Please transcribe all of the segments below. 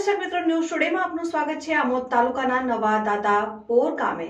દર્શક મિત્રો ન્યૂઝ ટુડેમાં આપનું સ્વાગત છે. આમોદ તાલુકાના નવા દાદા પોર ગામે.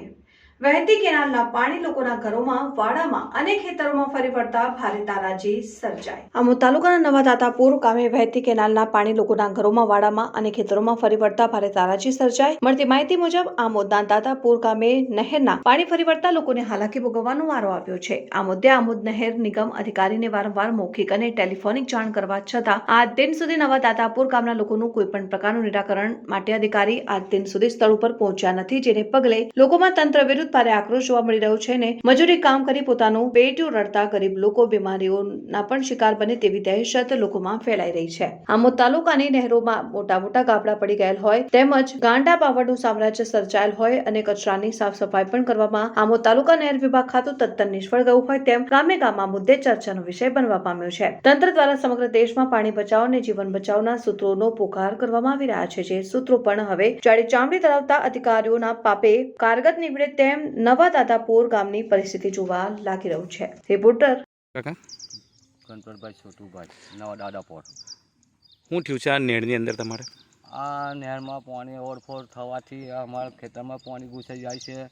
વહેતી કેનાલના પાણી લોકોના ઘરોમાં, વાડામાં અને ખેતરોમાં ફરી વળતા ભારે તારાજી સર્જાઈ. આમો તાલુકાના નવા દાતાપુર ગામે વહેતી કેનાલના પાણી લોકોના ઘરોમાં, વાડામાં અને ખેતરોમાં ફરી વળતા ભારે તારાજી સર્જાઈ. મળતી માહિતી મુજબ, આમોદના દાતાપુર ગામે નહેરના પાણી ફરી વળતા લોકોને હાલાકી ભોગવવાનો વારો આવ્યો છે. આ મુદ્દે આમોદ નહેર નિગમ અધિકારીને વારંવાર મૌખિક અને ટેલિફોનિક જાણ કરવા છતાં, આજ દિન સુધી નવા દાતાપુર ગામના લોકોનું કોઈ પણ પ્રકારનું નિરાકરણ માટે અધિકારી આજ દિન સુધી સ્થળ ઉપર પહોંચ્યા નથી, જેને પગલે લોકોમાં તંત્ર વિરુદ્ધ ભારે આક્રોશ જોવા મળી રહ્યો છે ને મજૂરી કામ કરી પોતાનું પેટ્યું રડતા ગરીબ લોકો બીમારીઓના પણ શિકાર બને તેવી દહેશત લોકોમાં ફેલાઈ રહી છે. આમોદ તાલુકાની નહેરોમાં મોટા મોટા ગાબડા પડી ગયેલ હોય તેમજ ગાંડા પાવડનું સામ્રાજ્ય સર્જાયેલ હોય અને કચરાની સાફ સફાઈ પણ કરવામાં આમોદ તાલુકા નહેર વિભાગ ખાતું તદ્દન નિષ્ફળ ગયું હોય તેમ ગામે ગામ આ મુદ્દે ચર્ચાનો વિષય બનવા પામ્યો છે. તંત્ર દ્વારા સમગ્ર દેશમાં પાણી બચાવ અને જીવન બચાવના સૂત્રોનો પોકાર કરવામાં આવી રહ્યા છે. જે સૂત્રો પણ હવે જાડી ચામડી ધરાવતા અધિકારીઓના પાપે કારગત નીવડે તેમ નવા દાદાપુર ગામની પરિસ્થિતિ જોવા લાગી રહ્યું છે. રિપોર્ટર કાકા? કંટ્રોલભાઈ છોટુભાઈ નવા દાદાપોર. શું થયું છે આ નેળની અંદર તમારે? આ નહેરમાં પાણી ઓવરફોર થવાથી અમારા ખેતરમાં પાણી ઘૂસાઈ જાય છે.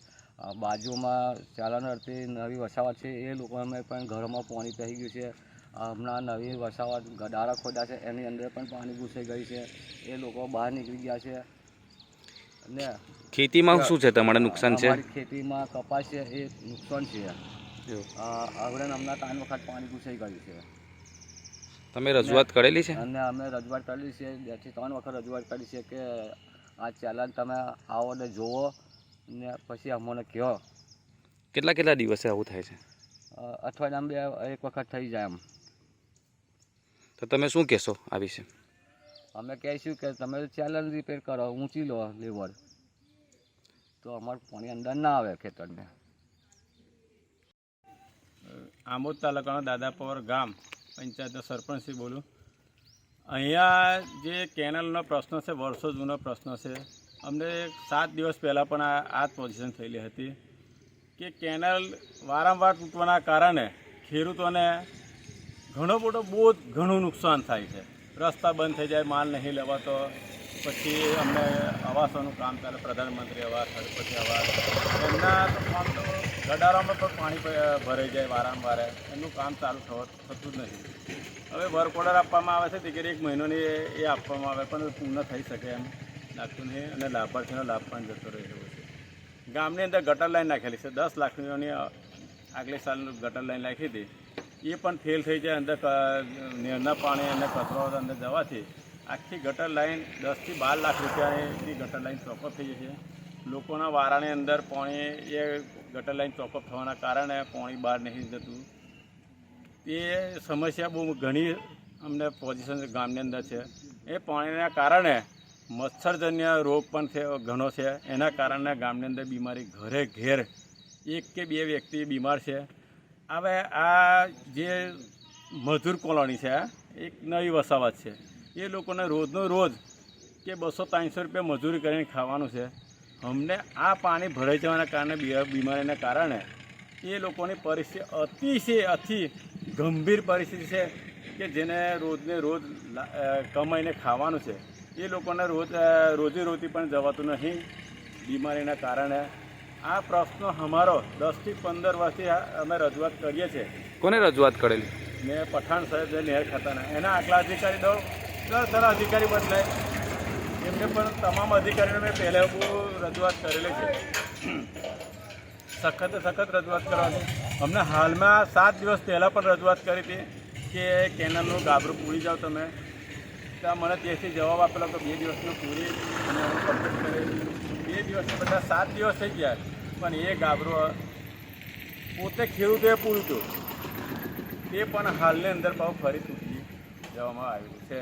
બાજુમાં ચાલન અર્થે નવી વસાવટ છે. એ લોકોને પણ ઘરમાં પાણી પહી ગયું છે. હમણાં નવી વસાવટ ગડારા ખોદ્યા છે. એની અંદર પણ પાણી ઘૂસાઈ ગઈ છે. એ લોકો બહાર નીકળી ગયા છે. ખેતીમાં શું છે? તમારે નુકસાન છે? ખેતીમાં કપાસ છે એ નુકસાન છે. અ, હમણાં ત્રણ વખત પાણી ઘૂસાઈ ગયું છે. તમે રજૂઆત કરેલી છે? અને અમે રજૂઆત કરેલી છે બેથી ત્રણ વખત રજૂઆત કરી છે કે આ ચેલેન્જ તમે આવો ને જુઓ ને પછી અમને કહો. કેટલા કેટલા દિવસે આવું થાય છે? અઠવાડિયામાં બે એક વખત થઈ જાય એમ. તો તમે શું કહેશો આ વિશે? અમે કહીશું કે તમે ચેનલ રિપેર કરો, ઊંચી લો લેવર તો અમારું પાણી અંદર ના આવે ખેતરને. આમોદ તાલુકાનો દાદાપવર ગામ પંચાયતનો શ્રી બોલું. અહીંયા જે કેનલનો પ્રશ્ન છે, વર્ષો જૂનો પ્રશ્ન છે, અમને સાત દિવસ પહેલાં પણ આ આ પોઝિશન થયેલી હતી કે કેનલ વારંવાર તૂટવાના કારણે ખેડૂતોને ઘણો મોટો બહુ ઘણું નુકસાન થાય છે. રસ્તા બંધ થઈ જાય, માલ નહીં લેવાતો, પછી અમને આવાસોનું કામ ચાલે, પ્રધાનમંત્રી આવાસ, હળપતિ આવાસ. એમના કામ તો ગડારામાં પણ પાણી ભરાઈ જાય વારંવાર. એમનું કામ ચાલુ થતું જ નથી. હવે વર્ક ઓર્ડર આપવામાં આવે છે, દીકરી એક મહિનોની એ આપવામાં આવે, પણ પૂર્ણ થઈ શકે એમ લાગતું નહીં અને લાભાર્થીનો લાભ પણ જતો રહ્યો છે. ગામની અંદર ગટર લાઈન નાખેલી છે. દસ લાખની આગલે સાલ ગટર લાઈન નાખી હતી. એ પણ ફેલ થઈ જાય અંદર નેરના પાણી અને કચરો અંદર જવાથી. આખી ગટર લાઈન દસથી બાર લાખ રૂપિયાની ગટર લાઇન ચોકઅપ થઈ છે લોકોના વારાની અંદર પાણી એ ગટર લાઇન ચોકઅપ થવાના કારણે પાણી બહાર નહીં જતું. એ સમસ્યા બહુ ઘણી અમને પોઝિશન ગામની અંદર છે. એ પાણીના કારણે મચ્છરજન્ય રોગ પણ છે, ઘણો છે. એના કારણે ગામની અંદર બીમારી ઘરે ઘેર એક કે બે વ્યક્તિ બીમાર છે. હવે આ જે મજૂર કોલોની છે એક નવી વસાવત છે. એ લોકોને રોજનો રોજ કે બસો ત્રણસો રૂપિયા મજૂરી કરીને ખાવાનું છે. અમને આ પાણી ભરાઈ જવાના કારણે બીમારીના કારણે એ લોકોની પરિસ્થિતિ અતિશય, અતિ ગંભીર પરિસ્થિતિ છે કે જેને રોજને રોજ કમાઈને ખાવાનું છે. એ લોકોને રોજ રોજીરોટી પણ જવાતું નહીં બીમારીના કારણે આ પ્રશ્ન અમારો દસથી પંદર વર્ષથી અમે રજૂઆત કરીએ છીએ. કોને રજૂઆત કરેલી? મેં પઠાણ સાહેબ જે નહેર ખાતાના એના આટલા અધિકારી દો દર સારા અધિકારી બદલાય. એમને પણ તમામ અધિકારીઓને મેં પહેલાં રજૂઆત કરેલી છે. સખત સખત રજૂઆત કરવાની. અમને હાલમાં સાત દિવસ પહેલાં પણ રજૂઆત કરી હતી કે કેનલનું ગાબરું પૂરી જાઓ તમે. ત્યાં મને ત્યાંથી જવાબ આપેલો કે બે દિવસનું પૂરી અને કમ્પ્લીટ કરી બે દિવસને બધા સાત દિવસ થઈ ગયા પણ એ ગાભરો પોતે ખેડૂતોએ પૂરું હતું તે પણ હાલની અંદર બહુ ફરી તૂટી જવામાં આવ્યું છે.